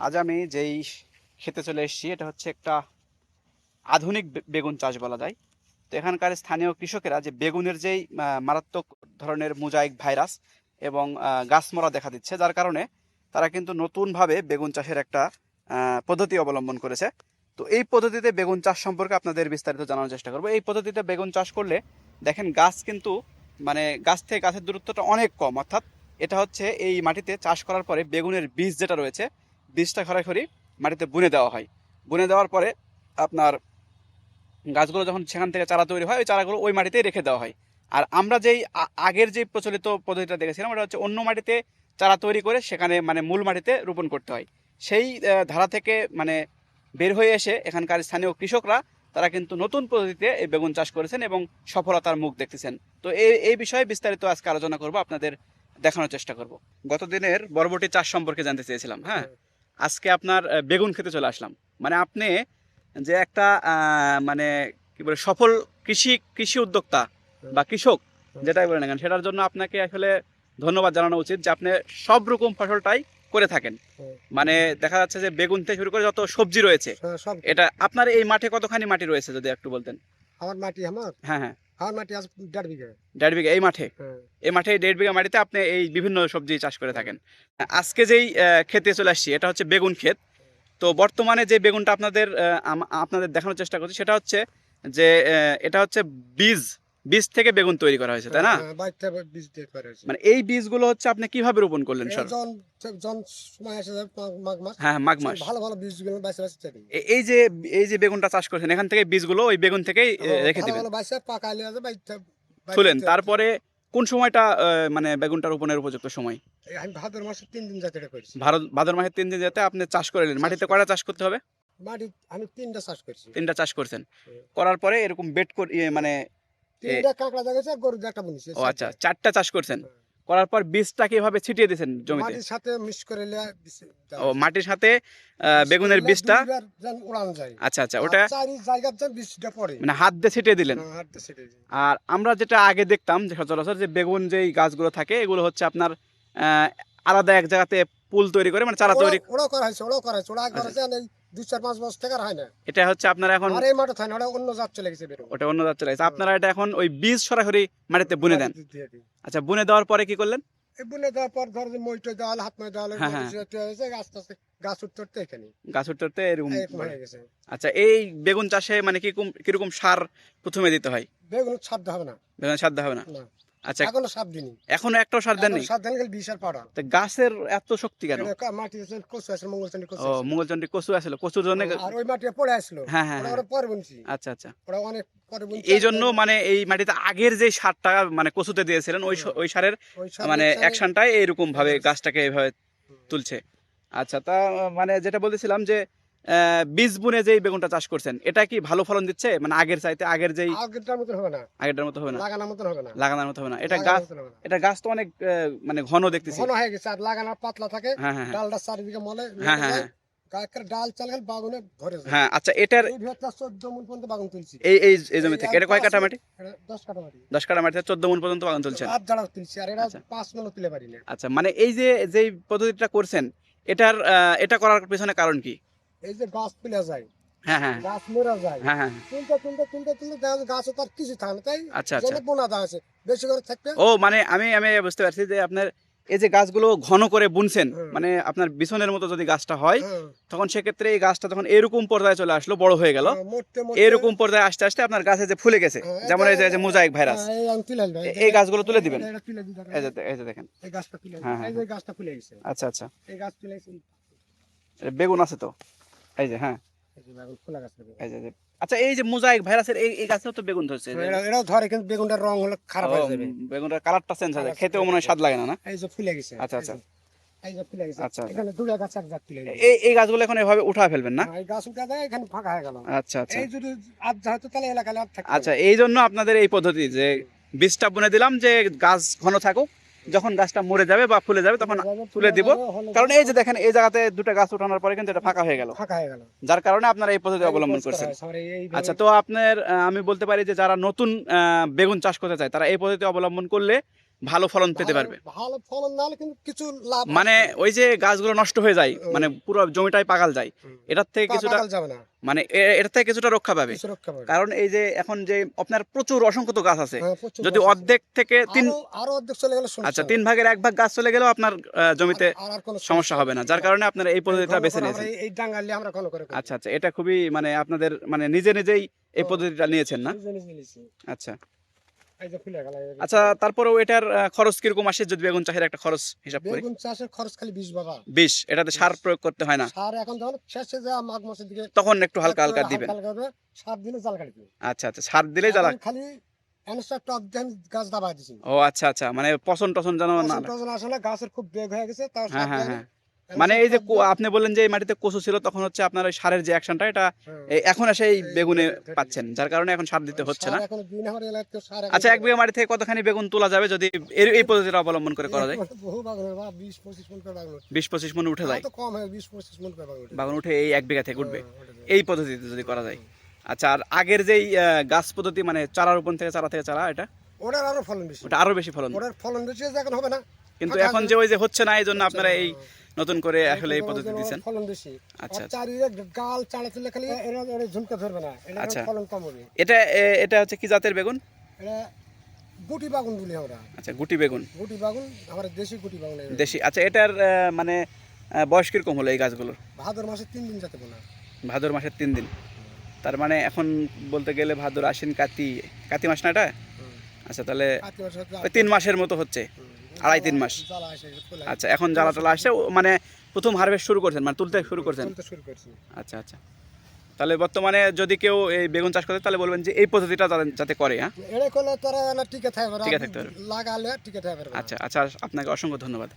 আজ আমি যেই খেতে চলে এসেছি এটা হচ্ছে একটা আধুনিক বেগুন চাষ বলা যায়। তো এখানকার স্থানীয় কৃষকেরা যে বেগুনের যেই মারাত্মক ধরনের মোজাইক ভাইরাস এবং আহ, গাছ মরা দেখা দিচ্ছে যার কারণে তারা কিন্তু নতুনভাবে বেগুন চাষের একটা পদ্ধতি অবলম্বন করেছে। তো এই পদ্ধতিতে বেগুন চাষ সম্পর্কে আপনাদের বিস্তারিত জানানোর চেষ্টা করব। এই পদ্ধতিতে বেগুন চাষ করলে দেখেন গাছ কিন্তু মানে গাছ থেকে গাছের দূরত্বটা অনেক কম। অর্থাৎ এটা হচ্ছে এই মাটিতে চাষ করার পরে বেগুনের বীজ যেটা রয়েছে বীজটা খরাখরি মাটিতে বুনে দেওয়া হয়। বুনে দেওয়ার পরে আপনার গাছগুলো যখন সেখান থেকে চারা তৈরি হয়, ওই চারাগুলো ওই মাটিতেই রেখে দেওয়া হয়। আর আমরা যেই আগের যে প্রচলিত পদ্ধতিটা দেখেছিলাম, ওটা হচ্ছে অন্য মাটিতে চারা তৈরি করে সেখানে মানে মূল মাটিতে রোপণ করতে হয়। সেই ধারা থেকে মানে বের হয়ে এসে এখানকার স্থানীয় কৃষকরা, তারা কিন্তু নতুন পদ্ধতিতে এই বেগুন চাষ করেছেন এবং সফলতার মুখ দেখতেছেন। তো এই এই বিষয়ে বিস্তারিত আজকে আলোচনা করব, আপনাদের দেখানোর চেষ্টা করব। গত দিনের বরবটি চাষ সম্পর্কে জানতে চেয়েছিলাম হ্যাঁ। আজকে আপনার বেগুন খেতে চলে আসলাম। মানে আপনি যে একটা মানে কি বলে সফল কৃষি কৃষি উদ্যোক্তা বা কৃষক যেটাই বলেন না কেন সেটার জন্য আপনাকে আসলে ধন্যবাদ জানানো উচিত যে আপনি সব রকম ফসলটাই করে থাকেন। মানে দেখা যাচ্ছে যে বেগুন থেকে শুরু করে যত সবজি রয়েছে হ্যাঁ, এটা আপনার এই মাঠে কতখানি মাটি রয়েছে যদি একটু বলতেন? আমার মাটি আমার? হ্যাঁ হ্যাঁ। আমার মাটি আছে দেড় বিঘা। দেড় বিঘা এই মাঠে? হ্যাঁ। এই মাঠে দেড় বিঘা মাটিতে আপনি এই বিভিন্ন সবজি চাষ করে থাকেন। আজকে যেই খেতে চলে আসছি এটা হচ্ছে বেগুন ক্ষেত। তো বর্তমানে যে বেগুনটা আপনাদের আপনাদের দেখানোর চেষ্টা করছি সেটা হচ্ছে যে এটা হচ্ছে বীজ। বীজ থেকে বেগুন তৈরি করা হয়েছে তাই না? হ্যাঁ, বাড়িতে বীজ দিয়ে করা হয়েছে। মানে এই বীজগুলো হচ্ছে আপনি কীভাবে রোপণ করলেন স্যার জন- জন সময় আসে যায়, মাঘ- মাঘ মাস, হ্যাঁ মাঘ মাস। ভালো ভালো বীজগুলো বাইসে বাইসে এই যে এই যে বেগুনটা চাষ করছেন এখান থেকে বীজগুলো ওই বেগুন থেকেই রেখে দিবেন? ভালো আছে, তুলেন। তারপরে কোন সময়টা মানে বেগুনটা রোপণের উপযুক্ত সময়? আমি ভাদ্র মাসে তিন দিন করছি। ভারত ভাদর মাসের তিন দিন যেতে আপনি চাষ করে নিলেন মাটিতে কয়টা চাষ করতে হবে? মাটি আমি তিনটা চাষ করছি। তিনটা চাষ করছেন। করার পরে এরকম বেড করে ইয়ে মানে তিনটা কাঁকড়া দেখেছে গরু একটা বুনিছে ও আচ্ছা চারটা চাষ করছেন? হ্যাঁ। করার পর বীজটাকে এভাবে ছিটিয়ে দিয়েছেন জমিতে? মাটির সাথে মিক্স করে ও মাটির সাথে বেগুনের বীজটা? উড়ানো যায়। আচ্ছা আচ্ছা ওটা চারি জায়গার বীজটা পড়ে। মানে হাত দিয়ে ছিটিয়ে দিলেন? হ্যাঁ, আর আমরা যেটা আগে দেখতাম যে সচরাচর যে বেগুন যেই গাছগুলো থাকে এগুলো হচ্ছে আপনার আহ, আলাদা এক জায়গাতে পুল তৈরি করে মানে চারা তৈরি ওরা- করা হয়েছে ওরাও করা হয়েছে ওরা করা হয়েছে দুই চার পাঁচ বছর থেকে আর হয় না। এটা হচ্ছে আপনার এখন আর এই মাঠে থাকে না ওরা অন্য জাত চলে গেছে বেরো। ওটা অন্য জাত চলে গেছে। আপনারা এটা এখন ওই বীজ সরাসরি মাটিতে বুনে দেন? আচ্ছা বুনে দেওয়ার পরে কি করলেন? এই বুনে দেওয়ার পর ধর যে মইটা দেওয়া হাত মই দেওয়া হলো। মরিচ দেওয়া হয়েছে আস্তে আস্তে গাছ উঠতে উঠতে এখানে গাছ উঠতে উঠতে এরকম এরকম গেছে। আচ্ছা এই বেগুন চাষে মানে কি কীরকম সার প্রথমে দিতে হয়? বেগুন সার হবে না। বেগুন সার হবে না। আচ্ছা এখনও দিনি এখনও একটাও সার দেননি? সার দেন গেলে বিষ আর পাউডার। তো গাছের এত শক্তি কেন? মাটি কচু মঙ্গলচন্ডী কচু ও। মঙ্গলচন্ডী কচু আসলো কচুর জন্য আর ওই মাটি পড়ে আসলো। হ্যাঁ হ্যাঁ ওরা হ্যাঁ। পরে বুনছি আচ্ছা আচ্ছা। ওরা অনেক পরে বুনছি এই জন্য মানে এই মাটিতে আগের যে সারটা মানে কচুতে দিয়েছিলেন ওই ওই সারের মানে অ্যাকশনটাই এইরকম ভাবে। গাছটাকে এইভাবে তুলছে। আচ্ছা তা মানে যেটা বলতেছিলাম যে বীজ বুনে যেই বেগুনটা চাষ করছেন এটা কি ভালো ফলন দিচ্ছে? মানে আগের চাইতে আগের যেই আগেরটার মতন হবে না। আগেরটার মতো হবে না? লাগানোর মতন হবে না। লাগানোর মতো হবে না। এটা গাছ। এটা গাছ তো অনেক মানে ঘন দেখতেছি। ঘন হয়ে গেছে আর লাগানোর পাতলা থাকে। হ্যাঁ হ্যাঁ হ্যাঁ। ডালটা চারিদিকে মলে হ্যাঁ হ্যাঁ ডাল চাল বাগুনে ভরে আচ্ছা এটার এই ভিতরটা পর্যন্ত বাগুন তুলছি। এই এই এই জমি থেকে এটা কয় কাঠা মাটি? এটা দশ কাঠা মাটি দশ কাঠা মাটি থেকে চোদ্দ পর্যন্ত বাগান তুলছেন। হাত জাড়া তুলছি আর এটা। পাঁচ তুলে পারি না মানে এই যে যেই পদ্ধতিটা করছেন এটার আহ, এটা করার পেছনে কারণ কি? এই যে গাছ যায় গাছ মরে যায় তুলতে তুলতে তুলতে তুলতে দেখা যায় গাছে তার কিছু থাকে না তাই? বোনা দেওয়া আছে বেশি করে থাকবে ও মানে আমি আমি বুঝতে পারছি যে আপনার এই যে গাছগুলো ঘন করে বুনছেন মানে আপনার বিছনের মতো যদি গাছটা হয় তখন সেক্ষেত্রে এই গাছটা তখন এরকম পর্যায়ে চলে আসলো বড় হয়ে গেল। হ্যাঁ, এরকম পর্যায়ে আস্তে আস্তে আপনার গাছে যে ফুলে গেছে হ্যাঁ, যেমন এই যে- মোজাইক ভাইরাস হ্যাঁ, এই গাছগুলো তুলে দিবেন? দেখেন। এই যে এই যে দেখেন। এই গাছটা তুলে দিই। এই যে গাছটা ফুলে গেছে। আচ্ছা আচ্ছা। এই গাছ তুলে বেগুন আছে তো? এই যে হ্যাঁ। আচ্ছা এই যে মোজাইক ভাইরাসের এই গাছেও তো বেগুন ধরছে। যে- এরা- এরাও ধরে কিন্তু বেগুনটার রং হলো খারাপ হয়ে যাবে। বেগুনটার কালারটা চেঞ্জ হয়ে যায়। খেতেও মনে হয় স্বাদ লাগে না না? এই যে ফুলে গেছে। আচ্ছা, আচ্ছা। এই। এখানে গাছগুলো এভাবে উঠা ফেলবেন না? হয়ে আচ্ছা আচ্ছা। আচ্ছা এই জন্য আপনাদের এই পদ্ধতি যে বীজটা বুনে দিলাম যে গাছ ঘন থাকুক যখন গাছটা মরে যাবে বা ফুলে যাবে তখন তুলে দিব। কারণ এই যে দেখেন এই জায়গাতে দুটো গাছ উঠানোর পরে কিন্তু এটা ফাঁকা হয়ে গেল। ফাঁকা হয়ে গেল। যার কারণে আপনারা এই পদ্ধতি অবলম্বন করছেন। আচ্ছা তো আপনার আমি বলতে পারি যে যারা নতুন আহ, বেগুন চাষ করতে চায় তারা এই পদ্ধতি অবলম্বন করলে ভালো ফলন পেতে পারবে। ভালো ফলন না হলে কিন্তু কিছু লাভ মানে ওই যে গাছগুলো নষ্ট হয়ে যায় মানে পুরো জমিটাই পাগাল যায় হুম। এটার থেকে কিছুটা যাবে না। মানে এ- এটার থেকে কিছুটা রক্ষা পাবে। কারণ এই যে এখন যে আপনার প্রচুর অসংখ্য তো গাছ আছে হ্যাঁ, যদি অর্ধেক থেকে তিন আরো- অর্ধেক চলে গেলে আচ্ছা তিন ভাগের এক ভাগ গাছ চলে গেলেও আপনার জমিতে কোনো সমস্যা হবে না যার কারণে আপনারা এই পদ্ধতিটা বেছে নিয়েছেন। এই- ডাঙ্গালি আমরা ঘন করে আচ্ছা আচ্ছা এটা খুবই মানে আপনাদের মানে নিজে নিজেই এই পদ্ধতিটা নিয়েছেন না। আচ্ছা। আচ্ছা তারপরেও এটার খরচ কীরকম আসে? যদি বেগুন চাষের একটা খরচ হিসাব করি। বেগুন চাষের খরচ খালি বিশ বাবা বিশ এটাতে সার প্রয়োগ করতে হয় না? সার এখন যখন শেষে যা মাঘ মাসের দিকে তখন একটু হালকা হালকা দিবেন। সার দিলে জাল কাটি আচ্ছা আচ্ছা সার জ্বালা এখন খালি গাছ দিছি। ও আচ্ছা আচ্ছা মানে পছন টছন যেন না আসলে গাছের খুব বেগ হয়ে গেছে তার হ্যাঁ। মানে এই যে আপনি বললেন যে এই মাটিতে কচু ছিল তখন হচ্ছে আপনার ওই সারের যে অ্যাকশনটা এটা হ্যাঁ। এখন এসে এই বেগুনে পাচ্ছেন যার কারণে এখন সার দিতে হচ্ছে না। আচ্ছা এক বিঘা মাটি থেকে কতখানি বেগুন তোলা যাবে যদি এই পদ্ধতিটা অবলম্বন করে করা যায়? বিশ পঁচিশ মন উঠে যায়? বাগান উঠে এই এক বিঘা থেকে উঠবে। হ্যাঁ। এই পদ্ধতিতে যদি করা যায়। আচ্ছা আর আগের যেই গাছ পদ্ধতি মানে চারা রোপণ থেকে চারা থেকে চারা এটা? ওটার আরও ফলন বেশি। ওটা আরও বেশি ফলন। ওটার ফলন বেশি এখন হবে না। কিন্তু এখন যে ওই যে হচ্ছে না এই জন্য আপনারা এই হ্যাঁ। নতুন করে আসলে এই পদ্ধতি দিচ্ছেন ফলন বেশি। আচ্ছা, আচ্ছা। গাল চাড়া তুললে খালি এরা এরা ঝুমকে ধরবে না এটা আচ্ছা। ফলন কম হবে। এটা এটা হচ্ছে কি জাতের বেগুন? এটা গুটি বাগুন বলি আমরা। আচ্ছা গুটি বেগুন। গুটি বাগুন আমার দেশি গুটি বাগুন। দেশি আচ্ছা এটার মানে বয়স কীরকম হলো এই গাছগুলোর? ভাদর মাসে তিন দিন যেতে না ভাদর মাসের তিন দিন। তার মানে এখন বলতে গেলে ভাদর আশ্বিন কাতি কাতি মাস না এটা? আচ্ছা তাহলে মাসে তিন মাসের মতো হচ্ছে। আড়াই তিন মাস। আচ্ছা এখন জ্বালা টালা আসছে মানে প্রথম হারভেস্ট শুরু করছেন মানে তুলতে শুরু করছেন? আচ্ছা আচ্ছা। তাহলে বর্তমানে যদি কেউ এই বেগুন চাষ করে তাহলে বলবেন যে এই পদ্ধতিটা যাতে- করে হ্যাঁ? এটা করলে তারা টিকে থাকবে টিকে থাকতে পারবে। লাগালে টিকে থাকবে। আচ্ছা আচ্ছা আপনাকে অসংখ্য ধন্যবাদ।